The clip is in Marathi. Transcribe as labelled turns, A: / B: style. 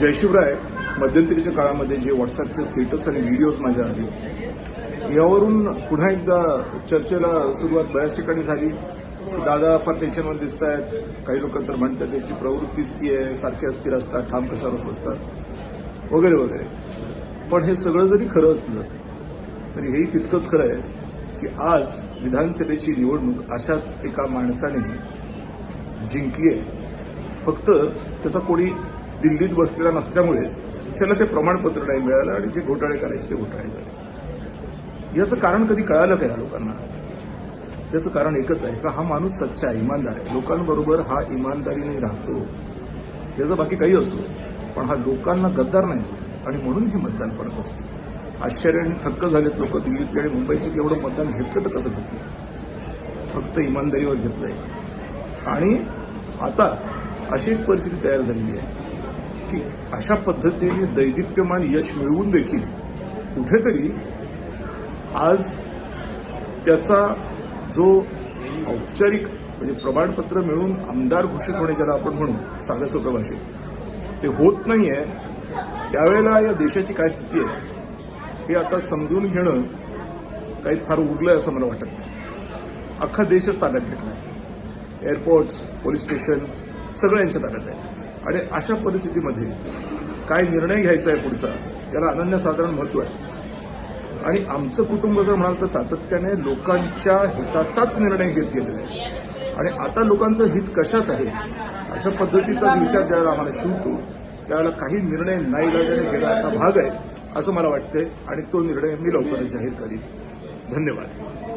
A: जयशिवराय मध्यंतरीच्या काळामध्ये जे व्हॉट्सअपचे स्टेटस आणि व्हिडिओज माझ्या आले यावरून पुन्हा एकदा चर्चेला सुरुवात बऱ्याच ठिकाणी झाली. दादा फार टेन्शनवर दिसत आहेत काही लोक तर म्हणतात त्यांची प्रवृत्तीच ती आहे सारखे अस्थिर असतात ठाम कशावरच नसतात वगैरे वगैरे. पण हे सगळं जरी खरं असलं तरी हेही तितकंच खरं आहे की आज विधानसभेची निवडणूक अशाच एका माणसाने जिंकली आहे. फक्त त्याचा कोणी दिल्लीत बसलेला नसल्यामुळे त्याला ते प्रमाणपत्र नाही मिळालं आणि जे घोटाळे करायचे ते घोटाळे झाले. याचं कारण कधी कळालं का या लोकांना? याचं कारण एकच आहे का हा माणूस सच्चा आहे इमानदार आहे. लोकांबरोबर हा इमानदारीने राहतो. याचं बाकी काही असो पण हा लोकांना गद्दार नाही आणि म्हणून हे मतदान पडत असते. आश्चर्याने थक्क झालेत लोक दिल्लीतले आणि मुंबईतले एवढं मतदान घेतलं तर कसं घेतलं फक्त इमानदारीवर घेतलंय. आणि आता अशी एक परिस्थिती तयार झालेली आहे. की अशा पद्धतीने दैदिप्यमान यश मिळवून देखील कुठेतरी आज त्याचा जो औपचारिक म्हणजे प्रमाणपत्र मिळून आमदार घोषित होणे ज्याला आपण म्हणू साध्या सोप्या भाषेत ते होत नाहीये. त्यावेळेला या देशाची काय स्थिती आहे हे आता समजून घेणं काही फार उरलंय असं मला वाटत नाही. अख्खा देशच ताब्यात घेतलाय. एअरपोर्ट्स पोलीस स्टेशन सगळं यांच्या ताब्यात आहे. आणि अशा परिस्थितीमध्ये काय निर्णय घ्यायचा आहे पुढचा याला अनन्यसाधारण महत्त्व आहे. आणि आमचं कुटुंब जर म्हणाल तर सातत्याने लोकांच्या हिताचाच निर्णय घेत गेलेला आहे. आणि आता लोकांचं हित कशात आहे अशा पद्धतीचा विचार ज्यावेळेला आम्हाला शिवतो त्यावेळेला काही निर्णय नाही नाईलाजाने गेला आता भाग आहे असं मला वाटतंय. आणि तो निर्णय मी लवकरच जाहीर करीन. धन्यवाद.